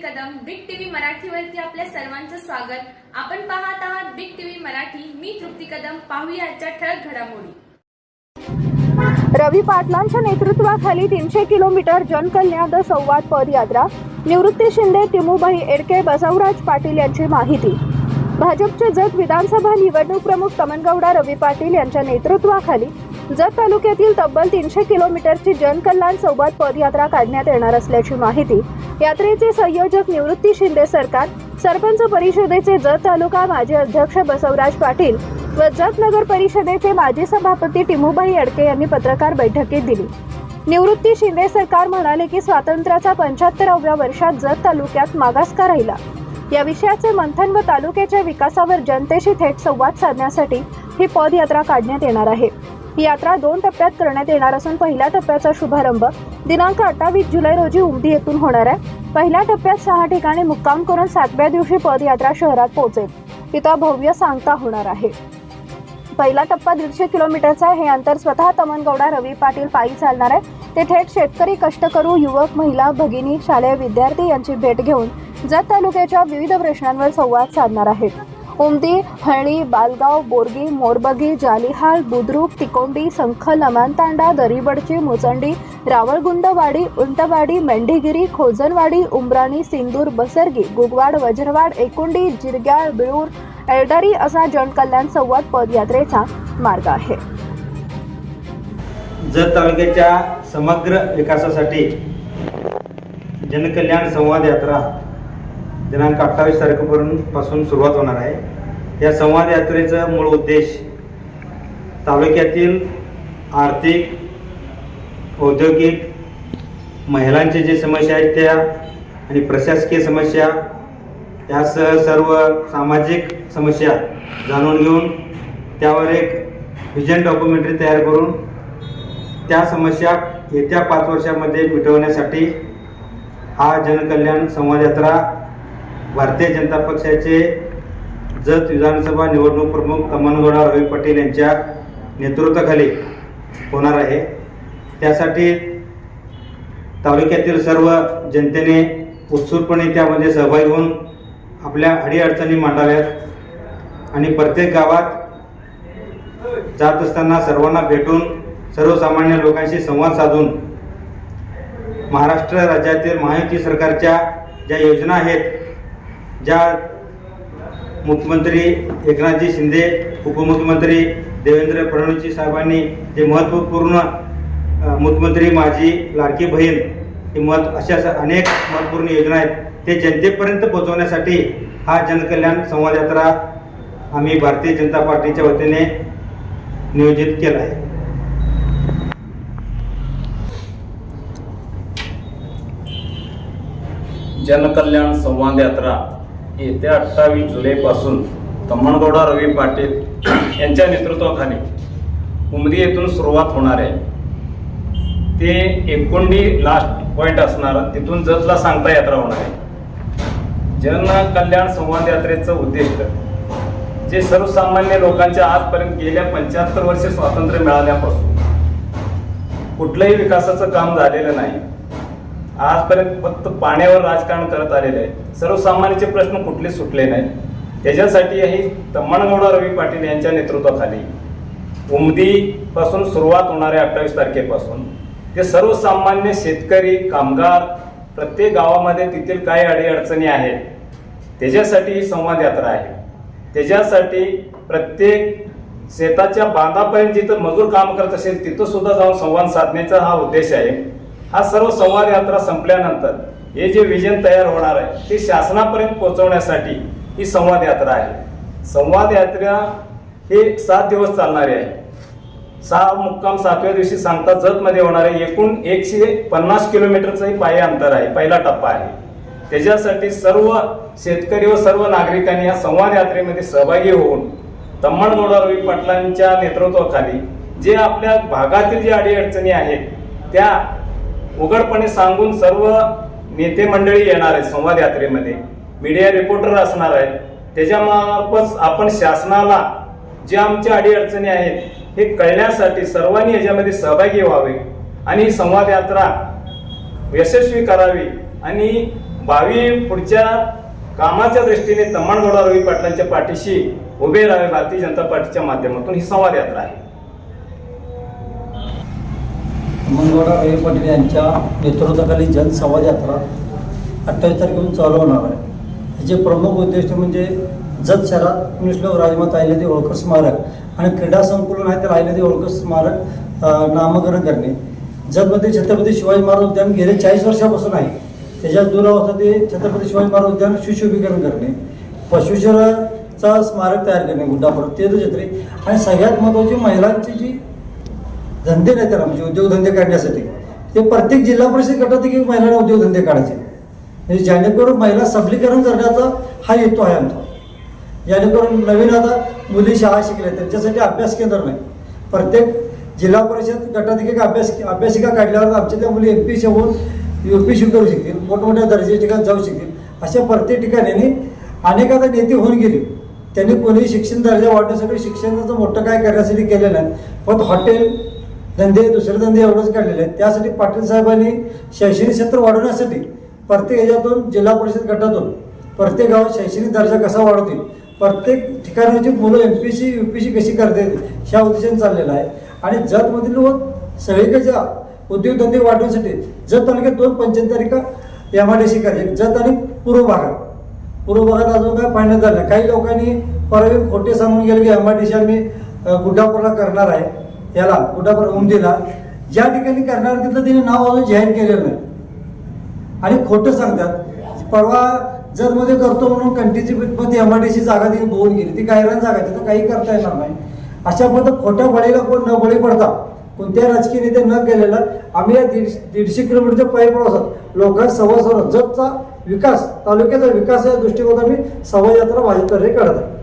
मराठीवरती आपल्या सर्वांचं स्वागत. आपण पाहत आहात बिग टीव्ही मराठी. मी तृप्ती कदम. पाहूया आजच्या ठळक घडामोडी. रवी पाटलांच्या नेतृत्वाखाली तीनशे किलोमीटर जनकल्याण संवाद पदयात्रा. निवृत्ती शिंदे तिमुबाई एडके बसवराज पाटील यांची माहिती. भाजपचे जत विधानसभा निवडणूक प्रमुख तमनगौडा रवी पाटील यांच्या नेतृत्वाखाली जत तालुक्यातील तब्बल तीनशे किलोमीटरची जनकल्याण सोबत पदयात्रा काढण्यात येणार असल्याची माहिती यात्रेचे संयोजक निवृत्ती शिंदे सरकार सरपंच परिषदेचे जत तालुका माजी अध्यक्ष बसवराज पाटील व जत नगर परिषदेचे माजी सभापती टिमूबाई अडके यांनी पत्रकार बैठकीत दिली. निवृत्ती शिंदे सरकार म्हणाले की स्वातंत्र्याचा पंच्याहत्तराव्या वर्षात जत तालुक्यात मागास का राहिला. या विषयाचे मंथन व तालुक्याच्या विकासावर जनतेशी थेट संवाद साधण्यासाठी ही पदयात्रा काढण्यात येणार आहे. ही यात्रा दोन टप्प्यात करण्यात येणार असून पहिल्या टप्प्याचा शुभारंभ दिनांक अठ्ठावीस जुलै रोजी उमदी येथून होणार आहे. पहिल्या टप्प्यात सहा ठिकाणी मुक्काम करून सातव्या दिवशी पदयात्रा शहरात पोहोचेल. तिथं भव्य सांगता होणार आहे. पहिला टप्पा दीडशे किलोमीटरचा आहे. हे अंतर स्वतः तमनगौडा रवी पाटील पायी चालणार आहे. ते थेट शेतकरी कष्टकरू युवक महिला भगिनी शालेय विद्यार्थी यांची भेट घेऊन जत तालुक्याच्या विविध प्रश्नांवर संवाद साधणार आहेत. उमदी हळणी बालगाव बोरगी मोरबगी जालिहाल बुद्रुक तिकोंडी संख लमानतांडा दरीबडची मुचंडी रावळगुंडवाडी उंटवाडी मेंढीगिरी खोजनवाडी उमराणी सिंदूर बसरगी गुगवाड वज्रवाड एकुंडी जिरग्याळ बिळूर एल्डारी असा जनकल्याण संवाद पदयात्रेचा मार्ग आहे. जत तालुक्याच्या समग्र विकासासाठी जनकल्याण संवाद यात्रा दिनांक अठ्ठावीस तारखेपर्यंत पासून सुरुवात होणार आहे. या संवाद यात्रेचा मूळ उद्देश तालुक्यातील आर्थिक औद्योगिक महिलांचे जे समस्या आहेत त्या आणि प्रशासकीय समस्या यासह सर्व सामाजिक समस्या जाणून घेऊन त्यावर एक व्हिजन डॉक्युमेंटरी तयार करून त्या समस्या येत्या पाच वर्षामध्ये मिटवण्यासाठी हा जनकल्याण संवाद यात्रा भारतीय जनता पक्षाचे जत विधानसभा निवडणूक प्रमुख तमनगौडा रवी पटेल यांच्या नेतृत्वाखाली होणार आहे. त्यासाठी तालुक्यातील सर्व जनतेने उत्सुकपणे त्यामध्ये सहभागी होऊन आपल्या अडीअडचणी मांडाव्यात आणि प्रत्येक गावात जात असताना सर्वांना भेटून सर्वसामान्य लोकांशी संवाद साधून महाराष्ट्र राज्यातील महायुती सरकारच्या ज्या योजना आहेत ज्या मुख्यमंत्री एकनाथजी शिंदे उपमुख्यमंत्री देवेंद्र फडणवीस साहेबांनी जे महत्त्वपूर्ण मुख्यमंत्री माझी लाडकी बहीण हे महत्त्व अशा अनेक महत्त्वपूर्ण योजना आहेत ते जनतेपर्यंत पोहोचवण्यासाठी हा जनकल्याण संवाद यात्रा आम्ही भारतीय जनता पार्टीच्या वतीने नियोजित केला आहे. जनकल्याण संवाद यात्रा येत्या अठ्ठावीस जुलैपासून तम्मणगौडा रवी पाटील यांच्या नेतृत्वाखाली उमरी येथून सुरुवात होणार आहे. ते एकोणडी लास्ट पॉईंट असणार तिथून जतला सांगता यात्रा होणार आहे. जन कल्याण संवाद यात्रेचं उद्दिष्ट जे सर्वसामान्य लोकांच्या आजपर्यंत गेल्या पंच्याहत्तर वर्षे स्वातंत्र्य मिळाल्यापासून कुठलंही विकासाचं काम झालेलं नाही. आजपर्यंत फक्त पाण्यावर राजकारण करत आलेले आहे सर्वसामान्यांचे प्रश्न कुठले सुटले नाहीत. त्याच्यासाठी ही तम्मणगौडा रवी पाटील यांच्या नेतृत्वाखाली उमदीपासून सुरुवात होणाऱ्या अठ्ठावीस तारखेपासून ते सर्वसामान्य शेतकरी कामगार प्रत्येक गावामध्ये तेथील काही अडीअडचणी आहेत. त्याच्यासाठी ही संवाद यात्रा आहे. त्याच्यासाठी प्रत्येक शेताच्या बांधापर्यंत जिथं मजूर काम करत असेल तिथं सुद्धा जाऊन संवाद साधण्याचा हा उद्देश आहे. हा सर्व संवाद यात्रा संपल्यानंतर हे जे विजन तयार होणार आहे ते शासनापर्यंत पोहोचवण्यासाठी ही संवाद यात्रा आहे. संवाद यात्रा हे सात दिवस चालणारी आहे. सहा मुक्काम सातव्या दिवशी सांगता जतमध्ये होणारे एकूण एकशे पन्नास किलोमीटरचंही पाय अंतर आहे पहिला टप्पा आहे. त्याच्यासाठी सर्व शेतकरी व सर्व नागरिकांनी या संवाद यात्रेमध्ये सहभागी होऊन तम्मणगौडा रवी पाटलांच्या नेतृत्वाखाली जे आपल्या भागातील जे अडीअडचणी आहेत त्या उघडपणे सांगून सर्व नेते मंडळी येणार आहेत संवाद यात्रेमध्ये. मीडिया रिपोर्टर असणार आहेत. त्याच्यामार्फत आपण शासनाला जे आमच्या अडीअडचणी आहेत हे कळण्यासाठी सर्वांनी याच्यामध्ये सहभागी व्हावे आणि ही संवाद यात्रा यशस्वी करावी आणि भावी पुढच्या कामाच्या दृष्टीने तम्मणगौडा रवी पाटलांच्या पाठीशी उभे राहावे भारतीय जनता पार्टीच्या माध्यमातून ही संवाद यात्रा आहे. मंगळवार रवी पाटील यांच्या नेतृत्वाखाली जनसंवाद यात्रा अठ्ठावीस तारखेपासून चालू होणार आहे. ह्याचे प्रमुख उद्दिष्ट म्हणजे जत शहरात श्लोक राजमाता अहिल्यादेवी होळकर स्मारक आणि क्रीडा संकुलन आहे तर अहिल्यादेवी होळकर स्मारक नामकरण करणे. जतमध्ये छत्रपती शिवाजी महाराज उद्यान गेले चाळीस वर्षापासून आहे. त्याच्या दुरावस्था ते छत्रपती शिवाजी महाराज उद्यान सुशोभीकरण करणे. पशुशराचा स्मारक तयार करणे गुड्डापुरात छत्री आणि सगळ्यात महत्त्वाची महिलांची जी धंदे नाही त्याला म्हणजे उद्योगधंदे काढण्यासाठी. ते प्रत्येक जिल्हा परिषद गटात की महिलांना उद्योगधंदे काढायचे. म्हणजे जेणेकरून महिला सबलीकरण करण्याचा हा हेतू आहे आमचा. जेणेकरून नवीन आता मुली शाळा शिकल्या त्यांच्यासाठी अभ्यास केंद्र नाही. प्रत्येक जिल्हा परिषद गटात एक अभ्यास अभ्यासिका काढल्यावर आमच्यातल्या मुली एम पी होऊन यू पी सी करू शकतील मोठमोठ्या दर्जाच्या ठिकाणी जाऊ शकतील. अशा प्रत्येक ठिकाणी अनेकांना नेते होऊन गेली. त्यांनी कोणी शिक्षण दर्जा वाढण्यासाठी शिक्षणाचं मोठं काय करण्यासाठी केलेलं नाही. पण हॉटेल धंदे दुसरे धंदे एवढंच काढलेले आहेत. त्यासाठी पाटील साहेबांनी शैक्षणिक क्षेत्र वाढवण्यासाठी प्रत्येक ह्याच्यातून जिल्हा परिषद गटातून प्रत्येक गावात शैक्षणिक दर्जा कसा वाढवतील प्रत्येक ठिकाणाची मुलं M P C U P C कशी करता येतील ह्या उद्देशाने चाललेला आहे. आणि जतमधील व सगळीकडच्या उद्योगधंदे वाढवण्यासाठी जत तालुक्यात दोन panchayat M I D C करायचे जत आणि पूर्व भागात. पूर्व भागात अजून काय पाहण्यात झालं काही लोकांनी परवा खोटे सांगून गेले की एम आय डी सी आम्ही गुड्डापूरला करणार आहे. याला गुड्डापूर उमदीला ज्या ठिकाणी करणार तिथलं तिने नाव अजून जाहीर केलेलं नाही. आणि खोटं सांगतात परवा जरमध्ये करतो म्हणून कंटीची मध्ये एम आय डी सी जागा तिथे बोलून गेली. ती गायरान जागा तिथं काही करता येणार नाही. अशा पद्धत खोट्या बळीला कोण न बळी पडता कोणत्या राजकीय नेते न केलेलं आम्ही या दीड दीडशे किलोमीटरच्या पायी प्रवासात लोकांना सव्वा साधून जतचा विकास तालुक्याचा विकास या दृष्टिकोनात आम्ही सव्वा यात्रा भाजपतर्फे करत आहे.